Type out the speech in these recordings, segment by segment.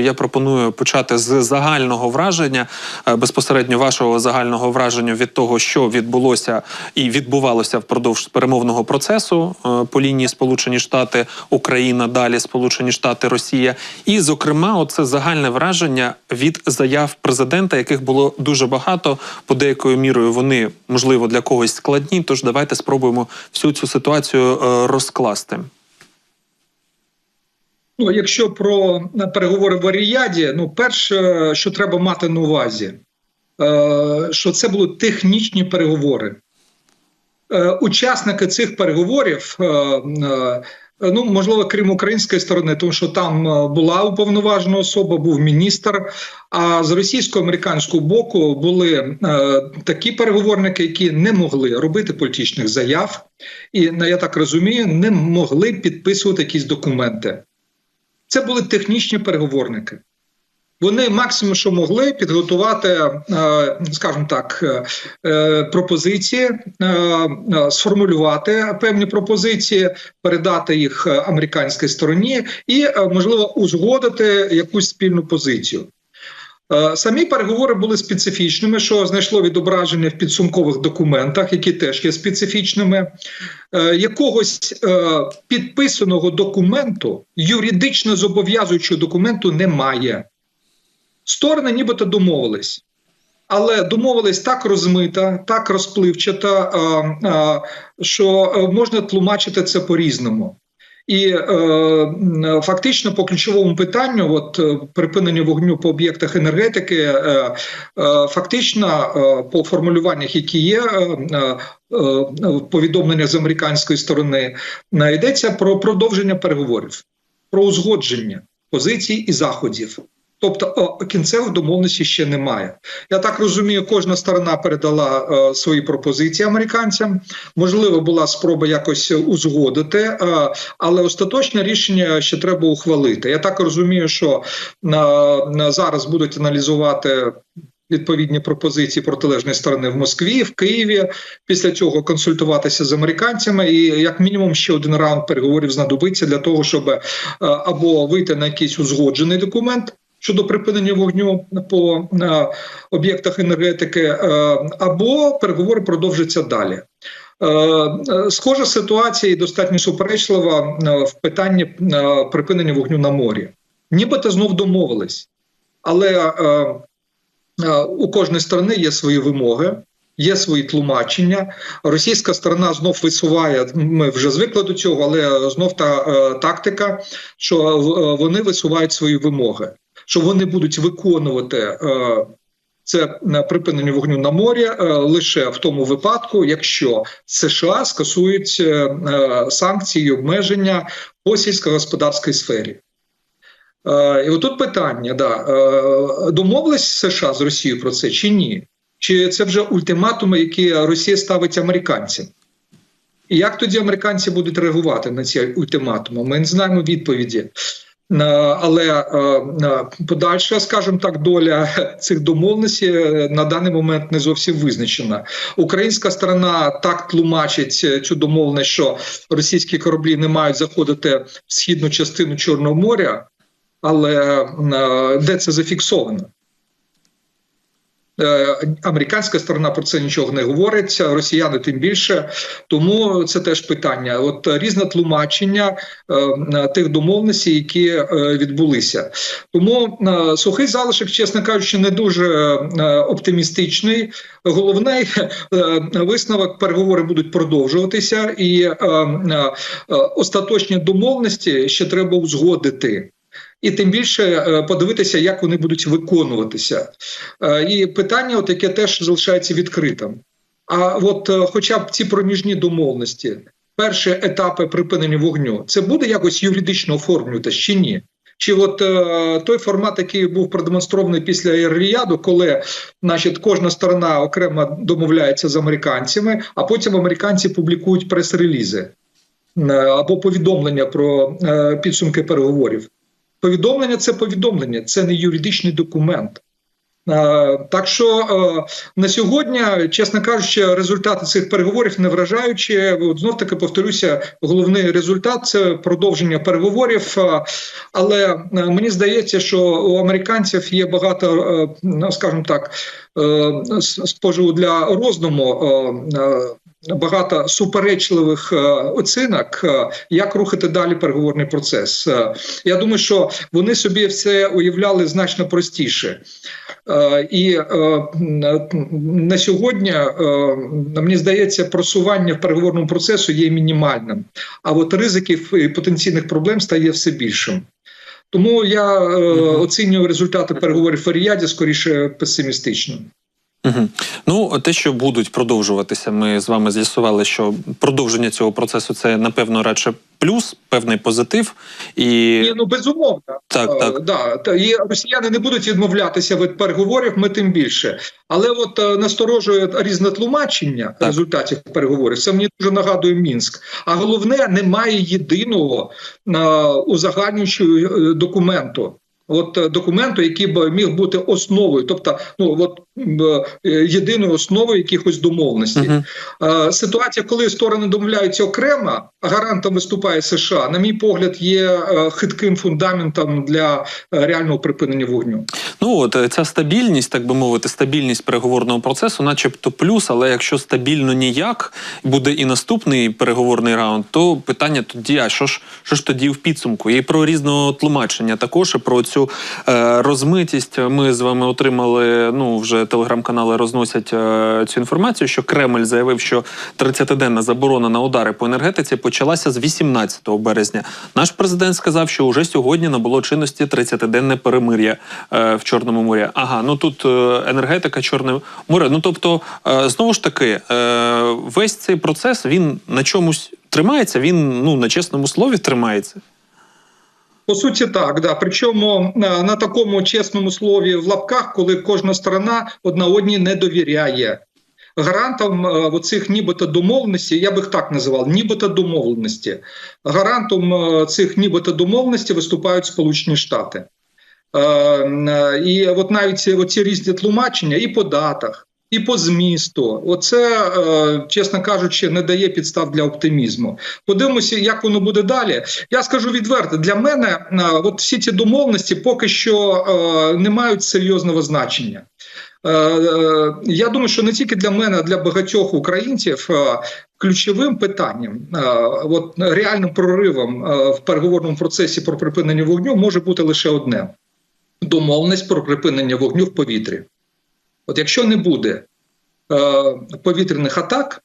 Я пропоную почати з загального враження, е, безпосередньо вашого загального враження від того, що відбулося і відбувалося впродовж перемовного процесу е, по лінії Сполучені Штати, Україна, далі Сполучені Штати, Росія. І, зокрема, оце загальне враження від заяв президента, яких було дуже багато. По деякою мірою вони можливо для когось складні. Тож давайте спробуємо всю цю ситуацію е, розкласти. Ну, якщо про е, переговори в Аріяді, ну перше, що треба мати на увазі, е, що це були технічні переговори. Е, Учасники цих переговорів, ну можливо, крім української сторони, тому що там була уповноважена особа, був міністр. А з російсько-американського боку були такі переговорники, які не могли робити політичних заяв, і ну, я так розумію, не могли підписувати якісь документи. Це були технічні переговорники. Вони максимум, що могли підготувати, е, скажімо так, е, пропозиції, е, сформулювати певні пропозиції, передати їх американській стороні і, можливо, узгодити якусь спільну позицію. Е, Самі переговори були специфічними, що знайшло відображення в підсумкових документах, які теж є специфічними. Е, Якогось е, підписаного документу, юридично зобов'язуючого документу немає. Сторони нібито домовились. Але домовились так розмита, так розпливчата, що можна тлумачити це по-різному. І е, фактично по ключовому питанню, от е, припинення вогню по об'єктах енергетики, е, фактично по формулюваннях, які є повідомлення з американської сторони, йдеться про продовження переговорів, про узгодження позицій і заходів. Тобто о, кінцевих домовленостей ще немає. Я так розумію, кожна сторона передала е, свої пропозиції американцям. Можливо, була спроба якось узгодити, е, але остаточне рішення ще треба ухвалити. Я так розумію, що е, зараз будуть аналізувати. Відповідні пропозиції протилежної сторони в Москві, в Києві. Після цього консультуватися з американцями, і як мінімум ще один раунд переговорів знадобиться для того, щоб або вийти на якийсь узгоджений документ, щодо припинення вогню по е, об'єктах енергетики, е, або переговори продовжаться далі. Е, Схожа ситуація і достатньо суперечлива в питанні припинення вогню на морі. Нібито знов домовились, але у кожної сторони є свої вимоги. Є свої тлумачення. Російська сторона знов висуває. Ми вже звикли до цього, але знов та е, тактика, що вони висувають свої вимоги що вони будуть виконувати е, це е, припинення вогню на морі е, лише в тому випадку, якщо США скасують санкції і обмеження по сільськогосподарській сфері. І отут питання: да, домовились США з Росією про це чи ні? Чи це вже ультиматуми, які Росія ставить американцям? І як тоді американці будуть реагувати на ці ультиматуми? Ми не знаємо відповіді. Е, Але е, е, подальша, скажімо так, доля цих домовленостей на даний момент не зовсім визначена. Українська сторона так тлумачить цю домовленість, що російські кораблі не мають заходити в східну частину Чорного моря, але де це зафіксовано? Е, Американська сторона про це нічого не говорить, росіяни тим більше. Тому це теж питання. От різне тлумачення е, тих домовленостей, які е, відбулися. Тому сухий залишок, чесно кажучи, не дуже оптимістичний. Головний висновок переговори будуть продовжуватися, і остаточні домовленості ще треба узгодити. І тим більше е, подивитися, як вони будуть виконуватися. Е, І питання, от яке теж залишається відкритим. А от, е, хоча б ці проміжні домовленості, перші етапи припинення вогню, це буде якось юридично оформлюватися чи ні? Чи от е, той формат, який був продемонстрований після Ір-Ріяду, коли значить, кожна сторона окремо домовляється з американцями, а потім американці публікують прес-релізи або повідомлення про е, підсумки переговорів. Повідомлення це повідомлення, це не юридичний документ. Е, Так що е, на сьогодні, чесно кажучи, результати цих переговорів не вражаючі. От знов таки повторюся, головний результат це продовження переговорів. Е, Але мені здається, що у американців є багато, ну, скажімо так, споживу для роздуму. Багато суперечливих е, оцінок, е, як рухати далі переговорний процес. Е, Я думаю, що вони собі все уявляли значно простіше. І на сьогодні мені здається, просування в переговорному процесу є мінімальним, а от ризиків і потенційних проблем стає все більшим. Тому я оцінюю результати переговорів в Ріяді скоріше песимістично. Угу. Ну, те, що будуть продовжуватися, ми з вами з'ясували, що продовження цього процесу це напевно радше плюс, певний позитив. І Ні, ну безумовно, Так, Е, так. Да, та і росіяни не будуть відмовлятися від переговорів. Ми тим більше, але от е, насторожує різне тлумачення Так. результатів переговорів. Це мені дуже нагадує Мінськ. А головне, немає єдиного е, узагальнюючого документу. От документу, який б міг бути основою, тобто, ну от е, єдиною основою якихось домовленостей. Мгм. Е, Ситуація, коли сторони домовляються окремо, а гарантом виступає США, на мій погляд, є е, хитким фундаментом для е, реального припинення вогню. Ну от ця стабільність, так би мовити, стабільність переговорного процесу, начебто плюс, але якщо стабільно ніяк буде і наступний переговорний раунд, то питання тоді: а що ж що ж тоді в підсумку? І про різного тлумачення також і про цю е, розмитість. Ми з вами отримали. Ну вже телеграм-канали розносять е, цю інформацію, що Кремль заявив, що 30-денна заборона на удари по енергетиці почалася з 18 березня. Наш президент сказав, що уже сьогодні набуло чинності 30-денне перемир'я е, в Чорному морі. Ага, ну тут е, енергетика, Чорне море. Ну тобто, знову ж таки, весь цей процес він на чомусь тримається. Він ну на чесному слові тримається. По суті, так да. Причому на, на такому чесному слові в лапках, коли кожна сторона одна одній не довіряє. Гарантом е, оцих нібито домовленостей, я би їх так називав, нібито домовленості. Гарантом е, цих нібито домовленостей виступають Сполучені Штати. Е, е, І от навіть ці, різні тлумачення і по датах, і по змісту, оце, е, чесно кажучи, не дає підстав для оптимізму. Подивимося, як воно буде далі. Я скажу відверто, для мене е, от всі ці домовленості поки що е, не мають серйозного значення. Я думаю, що не тільки для мене, а для багатьох українців ключовим питанням, от реальним проривом в переговорному процесі про припинення вогню може бути лише одне: домовленість про припинення вогню в повітрі. От якщо не буде е, повітряних атак,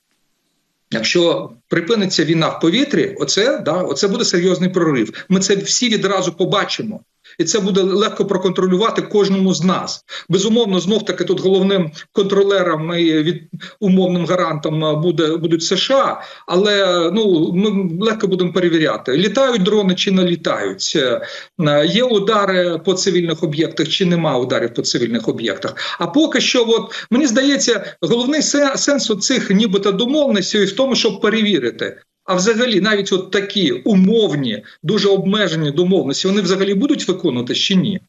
якщо припиниться війна в повітрі, оце, да, оце буде серйозний прорив. Ми це всі відразу побачимо. І це буде легко проконтролювати кожному з нас. Безумовно, знов таки тут головним контролером і від умовним гарантом е, буде будуть США, але ну ми легко будемо перевіряти, літають дрони чи не літають. Е, Є удари по цивільних об'єктах чи нема ударів по цивільних об'єктах. А поки що, от мені здається, головний се- сенс цих нібито домовленостей в тому, щоб перевірити. А взагалі, навіть от такі умовні, дуже обмежені домовленості, вони взагалі будуть виконувати чи ні?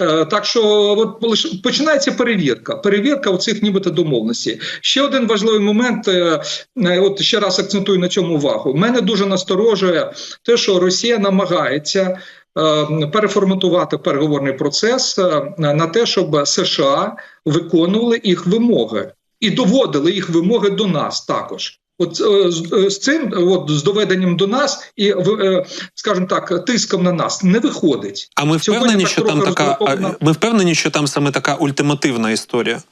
Е, Так що от починається перевірка. Перевірка оцих нібито домовленостей. Ще один важливий момент. е, е, От ще раз акцентую на цьому увагу. Мене дуже насторожує те, що Росія намагається. Переформатувати переговорний процес на те, щоб США виконували їх вимоги і доводили їх вимоги до нас також. От е, з, е, цим, от з доведенням до нас і е, скажімо так, тиском на нас не виходить. А ми Сьогодні впевнені, так що там така. Ми впевнені, що там саме така ультимативна історія.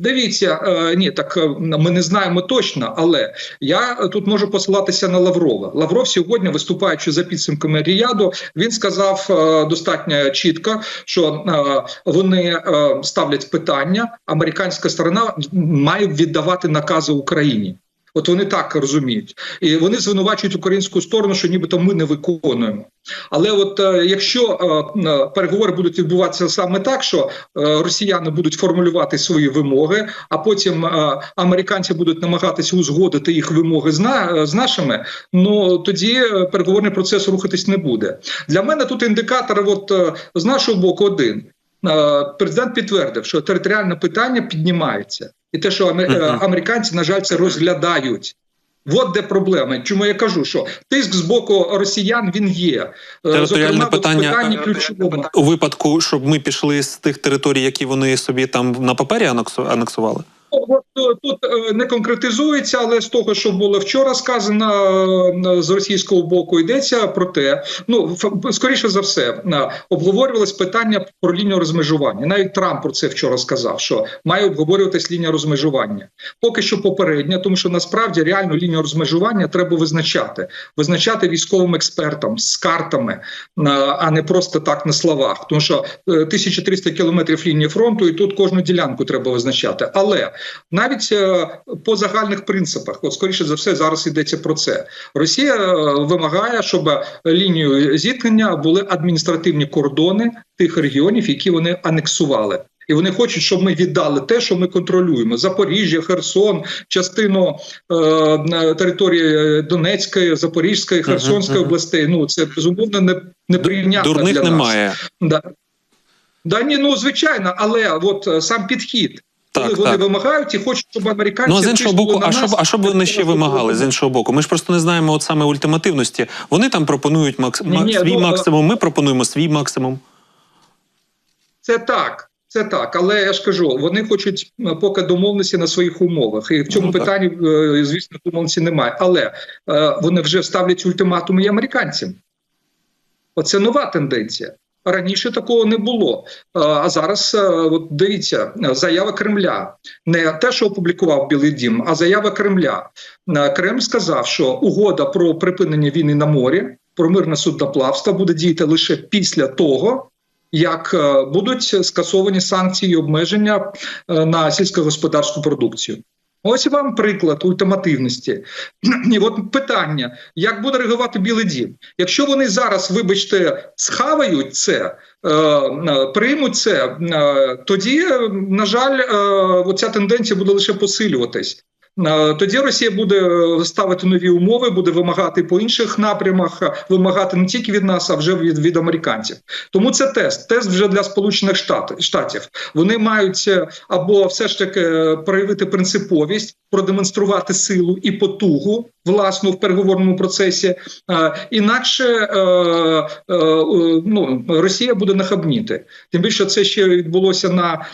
Дивіться, ні, так ми не знаємо точно, але я тут можу посилатися на Лаврова. Лавров сьогодні, виступаючи за підсумками Ріяду, він сказав достатньо чітко, що вони ставлять питання. Американська сторона має віддавати накази Україні. От вони так розуміють, і вони звинувачують українську сторону, що нібито ми не виконуємо. Але от е, якщо е, е, переговори будуть відбуватися саме так, що росіяни будуть формулювати свої вимоги, а потім американці будуть намагатися узгодити їх вимоги з, на, з нашими, ну тоді переговорний процес рухатись не буде. Для мене тут індикатор, от з нашого боку, один. президент підтвердив, що територіальне питання піднімається, і те, що е, американці, на жаль, це розглядають. От де проблема. Чому я кажу, що тиск з боку росіян він є. Е, Територіальне питання- питанні ключовому. У випадку, щоб ми пішли з тих територій, які вони собі там на папері анексу- анексували? От е, тут е, не конкретизується, але з того, що було вчора сказано е, з російського боку, йдеться про те, ну скоріше за все, е, обговорювалось питання про лінію розмежування. Навіть Трамп про це вчора сказав, що має обговорюватись лінія розмежування. Поки що попередня, тому що насправді реальну лінію розмежування треба визначати, визначати військовим експертам з картами, а не просто так на словах. Тому що е, 1300 кілометрів лінії фронту, і тут кожну ділянку треба визначати. Але навіть е, по загальних принципах, от скоріше за все, зараз йдеться про це. Росія е, вимагає, щоб лінією зіткнення були адміністративні кордони тих регіонів, які вони анексували. І вони хочуть, щоб ми віддали те, що ми контролюємо: Запоріжжя, Херсон, частину е, території Донецької, Запорізької, Херсонської мгм. областей. Ну це безумовно не, неприйнятно Дурних для нас. немає. Да. Да, ні, ну звичайно, але от е, сам підхід, коли Так, вони так. вимагають і хочуть, щоб американці Ну а з іншого боку, на а що, а що б вони ще вимагали з іншого боку? Ми ж просто не знаємо от саме ультимативності. Вони там пропонують макс... Ні, ні, свій ну, максимум. Ми пропонуємо свій максимум. Це так, це так. Але я ж кажу, вони хочуть поки домовленості на своїх умовах. І в цьому Ну, питанні, е, звісно, домовленості немає. Але е, вони вже ставлять ультиматуми і американцям. Оце нова тенденція. Раніше такого не було. А зараз, е, от дивіться, заява Кремля, не те, що опублікував Білий Дім, а заява Кремля. Е, Кремль сказав, що угода про припинення війни на морі, про мирне судноплавство буде діяти лише після того, як е, будуть скасовані санкції і обмеження на сільськогосподарську продукцію. Ось вам приклад ультимативності. І от питання: як буде реагувати Білий Дім? Якщо вони зараз, вибачте, схавають це, е, е, приймуть це, е, тоді, на жаль, оця тенденція буде лише посилюватись. Е, Тоді Росія буде е, ставити нові умови, буде вимагати по інших напрямах, е, вимагати не тільки від нас, а вже від, від американців. Тому це тест. Тест вже для Сполучених Штат- Штатів. Вони мають або все ж таки проявити принциповість, продемонструвати силу і потугу власну в переговорному процесі. Е, Інакше е, е, ну, Росія буде нахабніти. Тим більше це ще відбулося на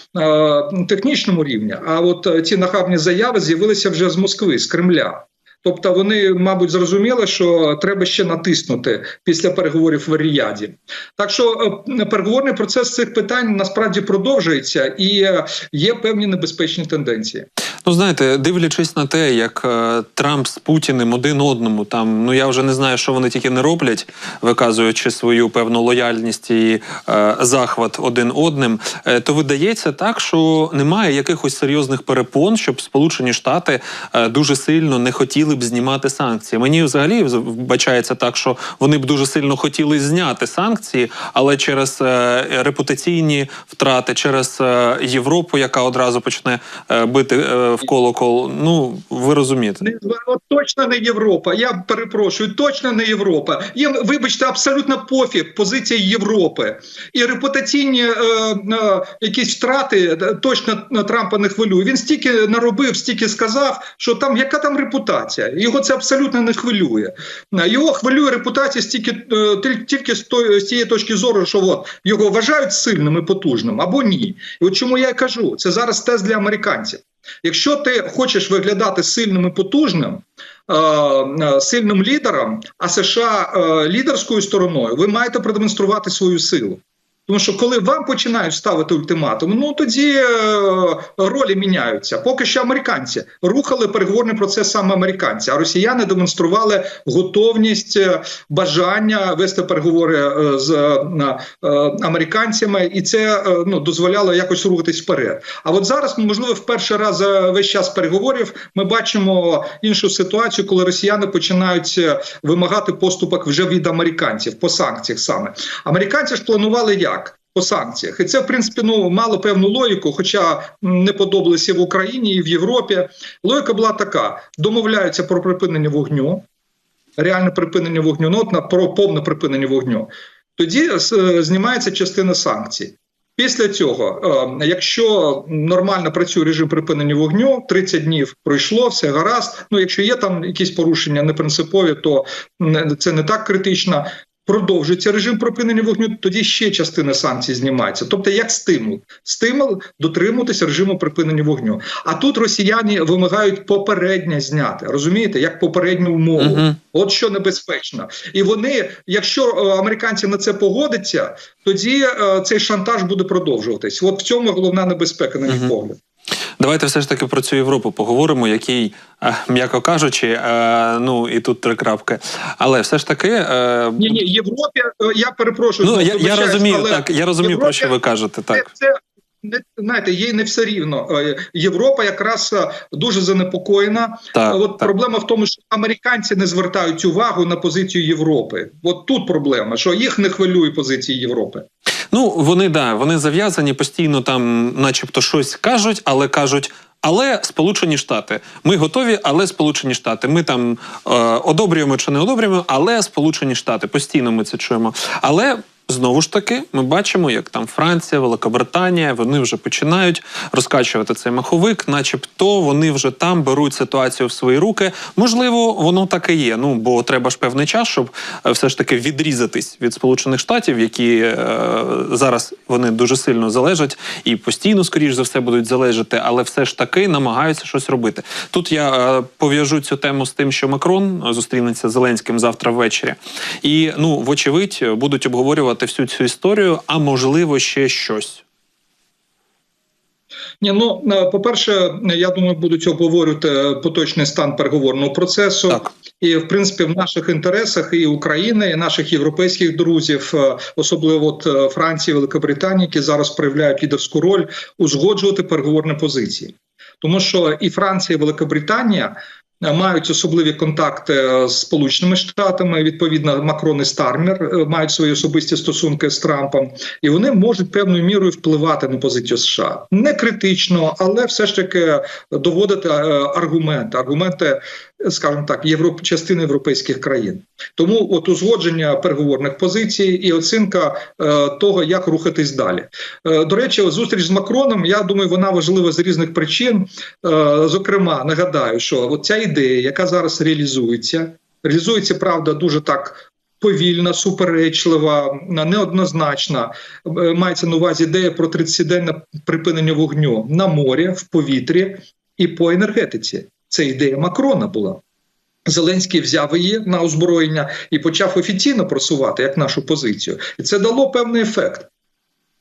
технічному рівні. А от ці нахабні заяви з'явилися вже з Москви, з Кремля. Тобто вони, мабуть, зрозуміли, що треба ще натиснути після переговорів в Ріяді. Так що переговорний процес цих питань насправді продовжується і є певні небезпечні тенденції. Ну знаєте, дивлячись на те, як е, Трамп з Путіним один одному, там ну я вже не знаю, що вони тільки не роблять, виказуючи свою певну лояльність і е, захват один одним, е, то видається так, що немає якихось серйозних перепон, щоб Сполучені Штати е, дуже сильно не хотіли б знімати санкції. Мені взагалі вбачається так, що вони б дуже сильно хотіли зняти санкції, але через е, репутаційні втрати, через е, Європу, яка одразу почне е, бити е, в колокол. Ну ви розумієте. Не точно не Європа. Я перепрошую, точно не Європа. Їм, вибачте, абсолютно пофіг позиція Європи і репутаційні е, е, якісь втрати е, точно Трампа не хвилює. Він стільки наробив, стільки сказав, що там яка там репутація? Його це абсолютно не хвилює. Е, Його хвилює репутація стільки е, тільки з тієї точки зору, що от його вважають сильним і потужним або ні. І от чому я кажу, це зараз тест для американців. Якщо ти хочеш виглядати сильним і потужним, е, е, сильним лідером, а США е, лідерською стороною, ви маєте продемонструвати свою силу. Тому що коли вам починають ставити ультиматум, ну тоді е, ролі міняються. Поки що американці рухали переговорний процес саме американці, а росіяни демонстрували готовність, е, бажання вести переговори е, з американцями, і це ну дозволяло якось рухатись вперед. А от зараз, можливо, в перший раз за весь час переговорів ми бачимо іншу ситуацію, коли росіяни починають вимагати поступок вже від американців по санкціях саме. Американці ж планували як? По санкціях, і це в принципі ну мало певну логіку, хоча не подобалося в Україні і в Європі. Логіка була така: домовляються про припинення вогню, реальне припинення вогню, ну на про повне припинення вогню. Тоді е, знімається частина санкцій. Після цього, е, якщо нормально працює режим припинення вогню, 30 днів пройшло, все гаразд. Ну, якщо є там якісь порушення непринципові, то це не так критично. Продовжується режим припинення вогню, тоді ще частина санкцій знімається. Тобто, як стимул, стимул дотримуватися режиму припинення вогню. А тут росіяни вимагають попереднє зняти. Розумієте, як попередню умову. Мгм. От що небезпечно, і вони, якщо е, американці на це погодяться, тоді е, цей шантаж буде продовжуватись. От в цьому головна небезпека, на мій Мгм. погляд. Давайте все ж таки про цю Європу поговоримо, який, е, м'яко кажучи, е, ну і тут три крапки. Але все ж таки. е, Ні, ні, Європі, я перепрошую. Ну, я, я розумію, але так, я розумію, про що ви кажете. Це, Так. це не знаєте, їй не все рівно. Е, Європа якраз е, дуже занепокоєна. Так, От так. проблема в тому, що американці не звертають увагу на позицію Європи. От тут проблема, що їх не хвилює позиції Європи. Ну, вони да, вони зав'язані, постійно там, начебто, щось кажуть, але кажуть. Але Сполучені Штати, ми готові, але Сполучені Штати. Ми там е, одобрюємо чи не одобрюємо, але Сполучені Штати. Постійно ми це чуємо. Але знову ж таки, ми бачимо, як там Франція, Великобританія, вони вже починають розкачувати цей маховик, начебто вони вже там беруть ситуацію в свої руки. Можливо, воно так і є. Ну бо треба ж певний час, щоб е, все ж таки відрізатись від Сполучених Штатів, які е, зараз вони дуже сильно залежать і постійно, скоріш за все, будуть залежати, але все ж таки намагаються щось робити. Тут я е, пов'яжу цю тему з тим, що Макрон зустрінеться з Зеленським завтра ввечері, і ну, вочевидь, будуть обговорювати всю цю історію, а можливо, ще щось. Ні, ну е, по-перше, я думаю, будуть обговорювати поточний стан переговорного процесу. Так. І в принципі в наших інтересах і України, і наших європейських друзів, е, особливо от е, Франції, Великобританії, які зараз проявляють лідерську роль, узгоджувати переговорні позиції, тому що і Франція, і Великобританія. Е, Мають особливі контакти е, з Сполученими Штатами. Відповідно, Макрон і Стармер е, мають свої особисті стосунки з Трампом, і вони можуть певною мірою впливати на позицію США не критично, але все ж таки доводити аргументи, аргументи, скажімо так, європ частини європейських країн. Тому от узгодження переговорних позицій і оцінка е, того, як рухатись далі. Е, до речі, зустріч з Макроном. Я думаю, вона важлива з різних причин. Е, зокрема, нагадаю, що от ця ідея, яка зараз реалізується, реалізується правда дуже так. Повільна, суперечлива, неоднозначна. Е, Мається на увазі ідея про 30-денне припинення вогню на морі, в повітрі і по енергетиці. Це ідея Макрона була. Зеленський взяв її на озброєння і почав офіційно просувати як нашу позицію, і це дало певний ефект.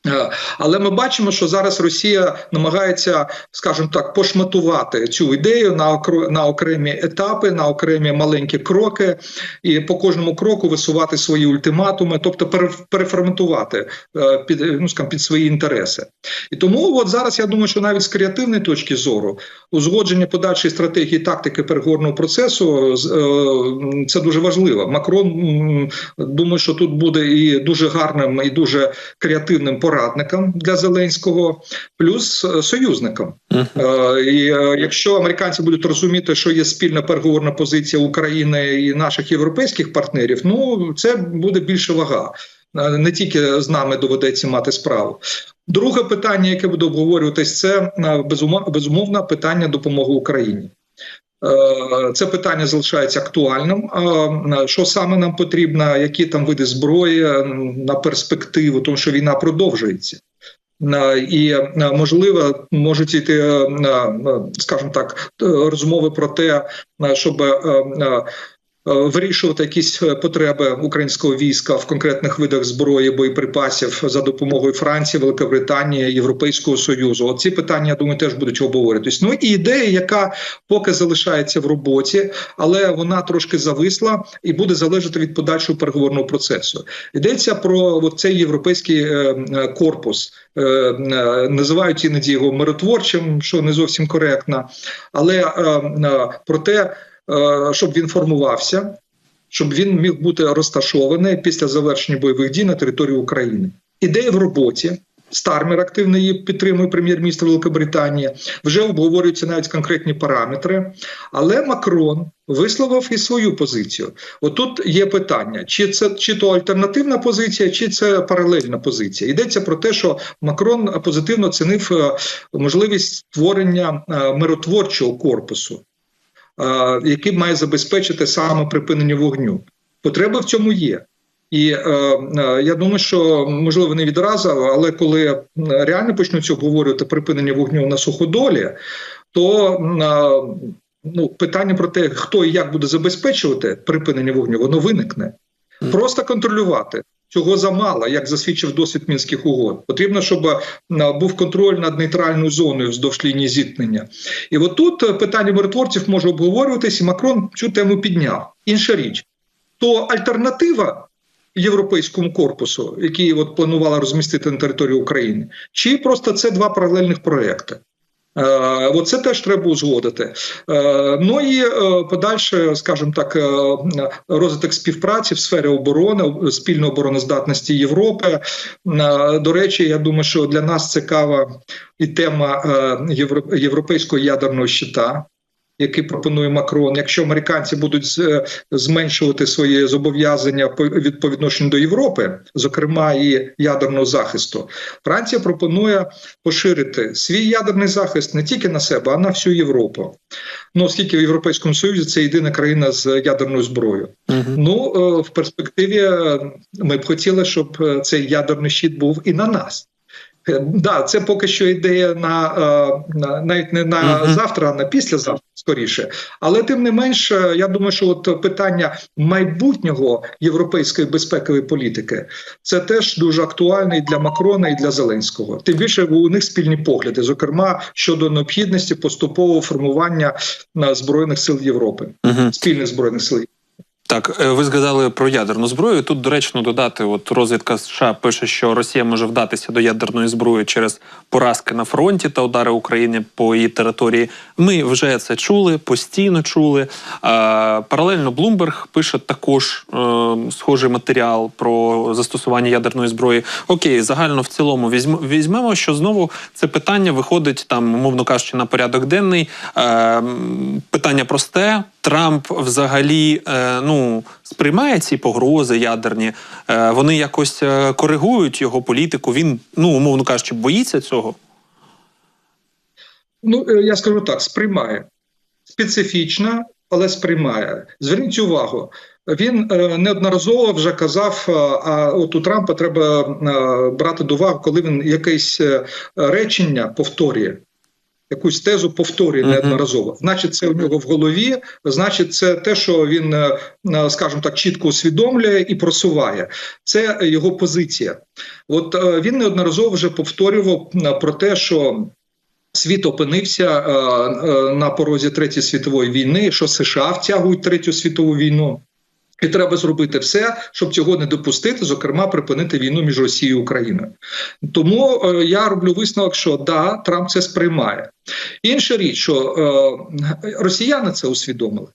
Е, Але ми бачимо, що зараз Росія намагається, скажімо так, пошматувати цю ідею на окро- на окремі етапи, на окремі маленькі кроки, і по кожному кроку висувати свої ультиматуми, тобто пере- переформатувати е, під ну скажімо, під свої інтереси. І тому, от зараз я думаю, що навіть з креативної точки зору узгодження подальшої стратегії тактики переговорного процесу е, це дуже важливо. Макрон думаю, що тут буде і дуже гарним, і дуже креативним порадником для Зеленського, плюс е, союзником. Мгм. Е, І е, якщо американці будуть розуміти, що є спільна переговорна позиція України і наших європейських партнерів, ну це буде більше вага. Не тільки з нами доведеться мати справу. Друге питання, яке буде обговорюватись, це е, безумо- безумовно питання допомоги Україні. Е, Це питання залишається актуальним. Е, Що саме нам потрібно, які там види зброї е, на перспективу, тому що війна продовжується. І можливо можуть йти, скажімо так, розмови про те, щоб вирішувати якісь е, потреби українського війська в конкретних видах зброї, боєприпасів за допомогою Франції, Великобританії, Європейського союзу. Оці питання я думаю теж будуть обговорюватись. Ну і ідея, яка поки залишається в роботі, але вона трошки зависла і буде залежати від подальшого переговорного процесу. Йдеться про цей європейський е, е, корпус. Е, е, Називають іноді його миротворчим, що не зовсім коректно, але е, е, про те, е, щоб він формувався, щоб він міг бути розташований після завершення бойових дій на території України. Ідея в роботі. Стармер активно її підтримує прем'єр-міністр Великобританії. Вже обговорюються навіть конкретні параметри. Але Макрон висловив і свою позицію. Отут є питання: чи це чи то альтернативна позиція, чи це паралельна позиція. Йдеться про те, що Макрон позитивно оцінив е, можливість створення е, миротворчого корпусу, е, який має забезпечити саме припинення вогню. Потреба в цьому є. І е, е, я думаю, що можливо не відразу, але коли е, реально почнуться обговорювати припинення вогню на суходолі, то е, ну, питання про те, хто і як буде забезпечувати припинення вогню, воно виникне. Просто контролювати. Цього замало, як засвідчив досвід мінських угод. Потрібно, щоб був контроль над нейтральною зоною вздовж лінії зіткнення. І от тут е, питання миротворців може обговорюватись, і Макрон цю тему підняв. Інша річ, то альтернатива європейському корпусу, який от планувала розмістити на території України, чи просто це два паралельних проекти. Е, Оце теж треба узгодити. Е, Ну і е, подальше, скажімо так, розвиток співпраці в сфері оборони, спільної обороноздатності Європи. До речі, я думаю, що для нас цікава і тема європейського ядерного щита. Який пропонує Макрон, якщо американці будуть зменшувати свої зобов'язання по від відношенню до Європи, зокрема і ядерного захисту, Франція пропонує поширити свій ядерний захист не тільки на себе, а на всю Європу. Ну оскільки в Європейському Союзі це єдина країна з ядерною зброєю. Мгм. Ну е, в перспективі е, ми б хотіли, щоб е, цей ядерний щит був і на нас. Е, Да, це поки що ідея на, е, на навіть не на завтра, а на післязавтра скоріше. Але тим не менш, е, я думаю, що от питання майбутнього європейської безпекової політики це теж дуже актуальне і для Макрона, і для Зеленського. Тим більше у них спільні погляди, зокрема щодо необхідності поступового формування збройних сил Європи, Мгм. спільних збройних сил. Так, е, ви згадали про ядерну зброю. Тут доречно додати, от розвідка США пише, що Росія може вдатися до ядерної зброї через поразки на фронті та удари України по її території. Ми вже це чули, постійно чули. Е, паралельно Блумберг пише також е, схожий матеріал про застосування ядерної зброї. Окей, загально в цілому візьм, візьмемо, що знову це питання виходить там, умовно кажучи, на порядок денний. Е, питання просте. Трамп взагалі е, ну сприймає ці погрози ядерні. Е, вони якось е, коригують його політику. Він, ну умовно кажучи, боїться цього. Ну е, я скажу так: сприймає специфічно, але сприймає. Зверніть увагу. Він неодноразово вже казав, а от у Трампа треба брати до уваги, коли він якесь речення повторює, якусь тезу повторює неодноразово. Значить, це у нього в голові, значить, це те, що він, е, е, скажімо так, чітко усвідомлює і просуває. Це його позиція. От е, він неодноразово вже повторював про те, що. Світ опинився е, е, на порозі Третьої світової війни, що США втягують Третю світову війну. І треба зробити все, щоб цього не допустити, зокрема, припинити війну між Росією і Україною. Тому е, я роблю висновок, що да, Трамп це сприймає. Інша річ, що е, росіяни це усвідомили.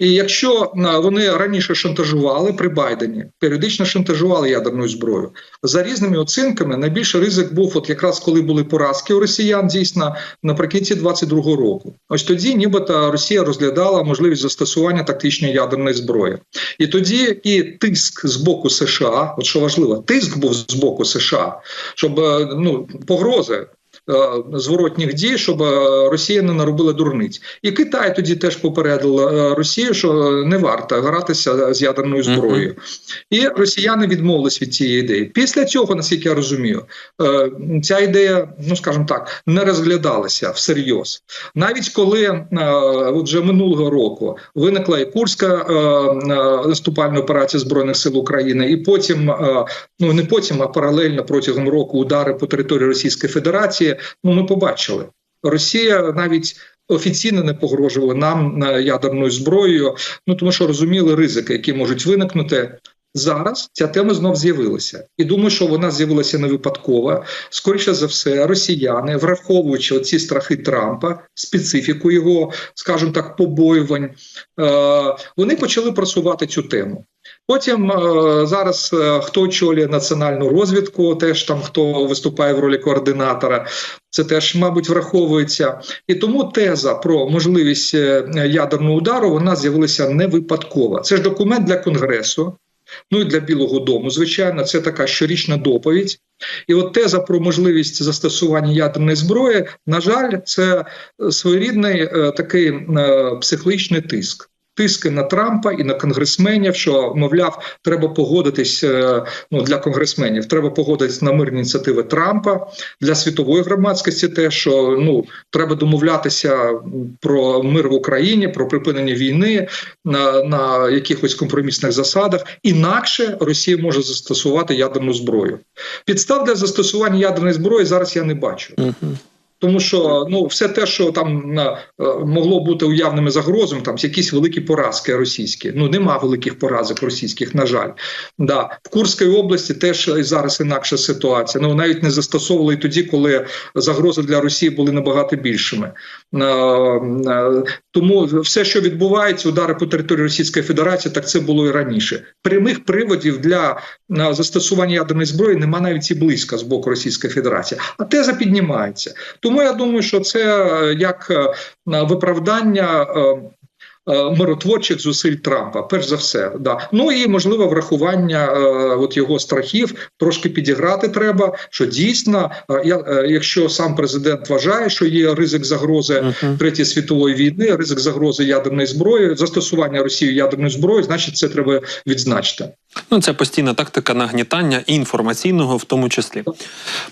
І якщо е, вони раніше шантажували при Байдені, періодично шантажували ядерною зброєю, за різними оцінками найбільший ризик був, от якраз коли були поразки у росіян, дійсно наприкінці 22-го року. Ось тоді, нібито Росія розглядала можливість застосування тактичної ядерної зброї, і тоді і тиск з боку США, от що важливо, тиск був з боку США, щоб е, ну погрози. Е, Зворотніх дій, щоб е, Росія не наробила дурниць, і Китай тоді теж попередив е, Росію, що не варто гратися з ядерною зброєю, і росіяни відмовились від цієї ідеї. Після цього, наскільки я розумію, ця ідея, ну скажімо так, не розглядалася всерйоз. Навіть коли вже минулого року виникла і Курська наступальна операція збройних сил України, і потім, ну не потім, а паралельно протягом року удари по території Російської Федерації. Ну ми побачили, Росія навіть. Офіційно не погрожували нам ядерною зброєю, ну тому що розуміли ризики, які можуть виникнути. Зараз ця тема знов з'явилася, і думаю, що вона з'явилася не випадково. Скоріше за все, росіяни, враховуючи оці страхи Трампа, специфіку його, скажімо так, побоювань, е, вони почали просувати цю тему. Потім е, зараз е, хто очолює національну розвідку, теж там хто виступає в ролі координатора, це теж, мабуть, враховується. І тому теза про можливість е, ядерного удару вона з'явилася не випадково. Це ж документ для конгресу. Ну і для Білого Дому, звичайно, це така щорічна доповідь. І от теза про можливість застосування ядерної зброї, на жаль, це своєрідний е, такий е, психологічний тиск. Тиски на Трампа і на конгресменів, що мовляв, треба погодитись е, ну для конгресменів. Треба погодитись на мирні ініціативи Трампа для світової громадськості. Те, що ну треба домовлятися про мир в Україні, про припинення війни на, на якихось компромісних засадах. Інакше Росія може застосувати ядерну зброю. Підстав для застосування ядерної зброї зараз я не бачу. Тому що ну все те, що там е, могло бути уявними загрозами, там якісь великі поразки російські. Ну нема великих поразок російських, на жаль. Да. В Курській області теж зараз інакша ситуація. Ну навіть не застосовували тоді, коли загрози для Росії були набагато більшими. Тому все, що відбувається, удари по території Російської Федерації, так це було і раніше. Прямих приводів для е, застосування ядерної зброї нема навіть і близько з боку Російської Федерації. А теза піднімається. Тому я думаю, що це е, як е, виправдання. Е, Миротворчих зусиль Трампа, перш за все, да ну і можливо врахування е, от його страхів трошки підіграти треба. Що дійсно, е, я, якщо сам президент вважає, що є ризик загрози третьої світової війни, ризик загрози ядерної зброї, застосування Росією ядерної зброї, значить це треба відзначити. Ну, це постійна тактика нагнітання і інформаційного, в тому числі.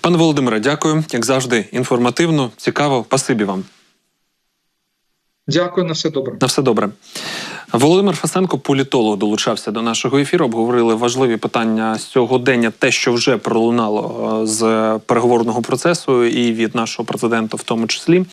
Пане Володимире, дякую. Як завжди, інформативно, цікаво. Пасибі вам. Дякую на все добре. На все добре. Володимир Фасенко, політолог, долучався до нашого ефіру. Обговорили важливі питання сьогодення, те, що вже пролунало е, з переговорного процесу, і від нашого президента, в тому числі.